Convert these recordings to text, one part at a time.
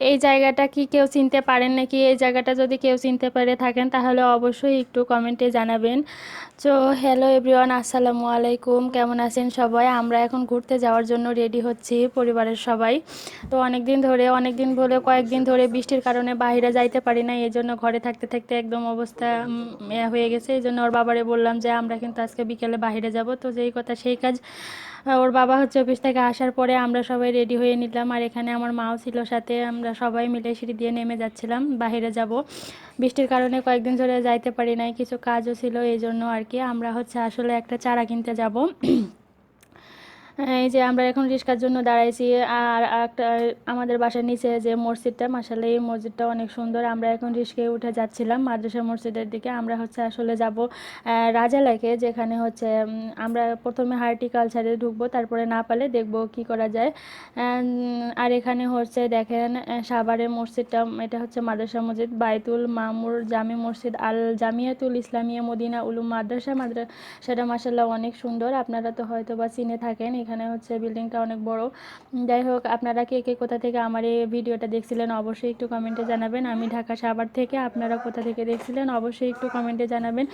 এই জায়গাটা কি কেউ চিনতে পারেন নাকি? এই জায়গাটা যদি কেউ চিনতে পারে থাকেন তাহলে অবশ্যই একটু কমেন্টে জানাবেন। তো হ্যালো এভরিওয়ান আসসালামু আলাইকুম। কেমন আছেন সবাই? আমরা এখন ঘুরতে যাওয়ার জন্য রেডি হচ্ছি পরিবারের সবাই। তো অনেক দিন ধরে অনেক দিন বলে কয়েকদিন ধরে বৃষ্টির কারণে বাইরে যাইতে পারি না এই জন্য ঘরে থাকতে থাকতে একদম অবস্থা উম, হয়ে গেছে। এই জন্য ওর বাবারে বললাম যে আমরা কিন্তু আজকে বিকেলে বাইরে যাব। তো যেই কথা সেই কাজ ওর বাবা হচ্ছে অফিস থেকে আসার পরে আমরা সবাই রেডি হয়ে নিলাম। আর এখানে আমার মাও ছিল সাথে আমরা সবাই মিলে সিঁড়ি দিয়ে নেমে যাচ্ছিলাম বাইরে যাব। বৃষ্টির কারণে কয়েকদিন ধরে যাইতে পারি নাই, কিছু কাজও ছিল, এই জন্য আর কি আমরা হচ্ছে আসলে একটা চারা কিনতে যাব। এই যে আমরা এখন রিক্সার জন্য দাঁড়াইছি। আর একটা আমাদের বাসার নিচে যে মসজিদটা মাসালে এই মসজিদটা অনেক সুন্দর। আমরা এখন রিক্সায় উঠে যাচ্ছিলাম মাদ্রাসা মসজিদের দিকে। আমরা হচ্ছে আসলে যাব রাজা লেকে যেখানে হচ্ছে আমরা প্রথমে হার্টিকালচারে ঢুকবো তারপরে না পালে দেখব কি করা যায়। আর এখানে হচ্ছে দেখেন আহ, সাভারের মসজিদটা এটা হচ্ছে মাদ্রাসা মসজিদ। বাইতুল মামুর জামি মসজিদ আল জামিয়াতুল ইসলামিয়া মদিনা উলুম মাদ্রাসা। মাদ্রাসাটা মাসাল্লাহ অনেক সুন্দর। আপনারা তো হয়তো বা চিনে থাকেন এখানে হচ্ছে বিল্ডিংটা অনেক বড়। যাই হোক, আপনারা কে কে কোথা থেকে আমার এই ভিডিওটা দেখছিলেন অবশ্যই একটু কমেন্টে জানাবেন। আমি ঢাকা সাভার থেকে, আপনারা কোথা থেকে দেখছিলেন অবশ্যই একটু কমেন্টে জানাবেন।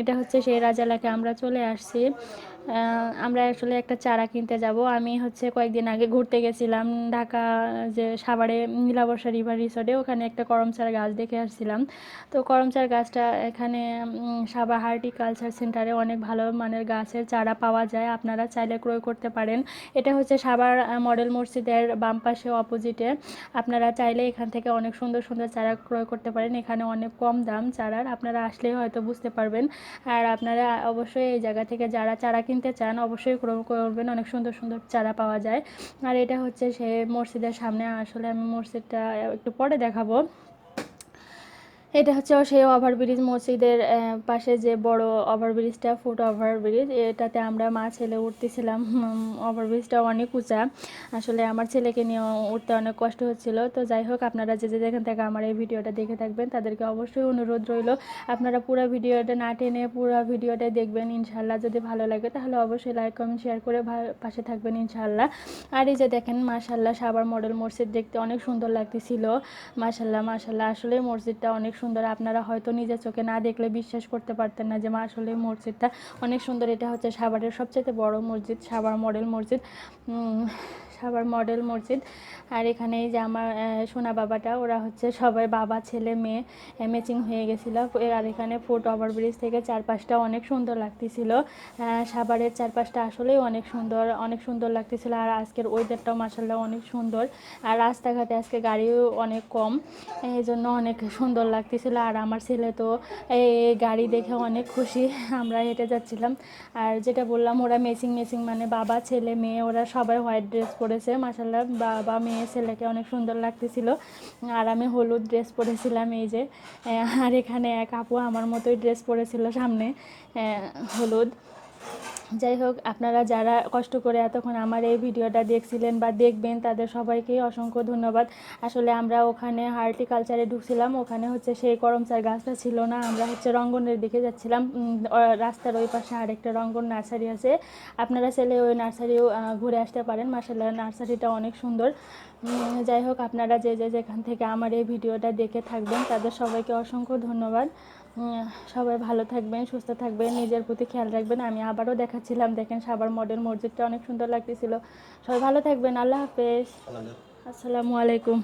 এটা হচ্ছে সেই রাজালাকে আমরা চলে আসছি। আমরা আসলে একটা চারা কিনতে যাব। আমি হচ্ছে কয়েকদিন আগে ঘুরতে গেছিলাম ঢাকা, যে সাভারে নীলাবর্ষা রিভার রিসোর্টে ওখানে একটা করমচার গাছ দেখে আসছিলাম। তো করমচার গাছটা এখানে সাভার হার্টিকালচার সেন্টারে অনেক ভালো মানের গাছের চারা পাওয়া যায়। আপনারা চাইলে ক্রয় করতে পারেন। এটা হচ্ছে আহ, মডেল মসজিদের বাম পাশে অপোজিটে আপনারা চাইলে এখান থেকে অনেক সুন্দর সুন্দর চারা ক্রয় করতে পারেন। এখানে অনেক কম দাম চারার আপনারা আসলে হয়তো বুঝতে পারবেন। আর আপনারা অবশ্যই এই জায়গা থেকে যারা চারা কিনতে চান অবশ্যই ক্রয় করবেন। অনেক সুন্দর সুন্দর চারা পাওয়া যায়। আর এটা হচ্ছে সে মসজিদের সামনে। আসলে আমি মসজিদটা একটু পরে দেখাবো। এটা হচ্ছে সেই ওভারব্রিজ মসজিদের পাশে যে বড় ওভারব্রিজটা, ফুট ওভারব্রিজ, এটাতে আমরা মা ছেলে উঠতেছিলাম। ওভারব্রিজটা অনেক উঁচা। আসলে আমার ছেলেকে নিয়ে উঠতে অনেক কষ্ট হচ্ছিল। তো যাই হোক, আপনারা যে যে যেখান থেকে আমার এই ভিডিওটা দেখে থাকবেন, তাদেরকে অবশ্যই অনুরোধ রইল, আপনারা পুরো ভিডিওটা না টেনে পুরো ভিডিওটা দেখবেন ইনশাল্লাহ যদি ভালো লাগে, তাহলে অবশ্যই লাইক, কমেন্ট, শেয়ার করে পাশে থাকবেন ইনশাল্লাহ আর এই যে দেখেন মাশাল্লাহ সাবার মডেল মসজিদ দেখতে অনেক সুন্দর লাগতেছিল। মাশাল্লাহ মাশাল্লাহ আসলে মসজিদটা অনেক সুন্দর আপনারা হয়তো নিজের চোখে না দেখলে বিশ্বাস করতে পারতেন না যে, মা, আসলে মসজিদটা অনেক সুন্দর। এটা হচ্ছে সাভারের সবচেয়ে বড় মসজিদ, সাভার মডেল মসজিদ। সাভার মডেল মসজিদ। আর এখানে যে আমার সোনা বাবাটা, ওরা হচ্ছে সবাই বাবা, ছেলে, মেয়ে ম্যাচিং হয়ে গেছিল। আর এখানে ফুট ওভারব্রিজ থেকে চারপাশটা অনেক সুন্দর লাগতেছিল। সাভারের চারপাশটা আসলেই অনেক সুন্দর অনেক সুন্দর লাগতেছিল। আর আজকের ওয়েদারটাও মাসাল্লাহ অনেক সুন্দর। আর রাস্তাঘাটে আজকে গাড়িও অনেক কম এই জন্য অনেক সুন্দর লাগতেছিল। আর আমার ছেলে তো এই গাড়ি দেখে অনেক খুশি, আমরা হেঁটে যাচ্ছিলাম। আর যেটা বললাম, ওরা মেচিং মেসিং মানে বাবা, ছেলে, মেয়ে, ওরা সবাই হোয়াইট ড্রেস পরেছে মাসাল্লাহ বাবা, মেয়ে, ছেলেকে অনেক সুন্দর লাগতেছিল। আর আমি হলুদ ড্রেস পরেছিলাম এই যে আর এখানে এক আপু আমার মতোই ড্রেস পরেছিল সামনে হলুদ। যাই হোক, আপনারা যারা কষ্ট করে এতক্ষণ আমার এই ভিডিওটা দেখছিলেন বা দেখবেন, তাদের সবাইকেই অসংখ্য ধন্যবাদ। আসলে আমরা ওখানে হার্টিকালচারে ঢুকছিলাম, ওখানে হচ্ছে সেই করমচার গাছটা ছিল না, আমরা হচ্ছে রঙ্গনের দিকে যাচ্ছিলাম। রাস্তার ওই পাশে আরেকটা রঙ্গন নার্সারি আছে। আপনারা চাইলে ওই নার্সারিও ঘুরে আসতে পারেন। মাসাল্লাহ নার্সারিটা অনেক সুন্দর। যাই হোক, আপনারা যে যে, যেখান থেকে আমার এই ভিডিওটা দেখে থাকবেন, তাদের সবাইকে অসংখ্য ধন্যবাদ। সবাই ভালো থাকবেন সুস্থ থাকবেন নিজের প্রতি খেয়াল রাখবেন। আমি আবারও দেখাচ্ছিলাম দেখেন সাবার মডেল মসজিদটা অনেক সুন্দর লাগতেছিল। সবাই ভালো থাকবেন আল্লাহ হাফেজ। আসসালামু আলাইকুম।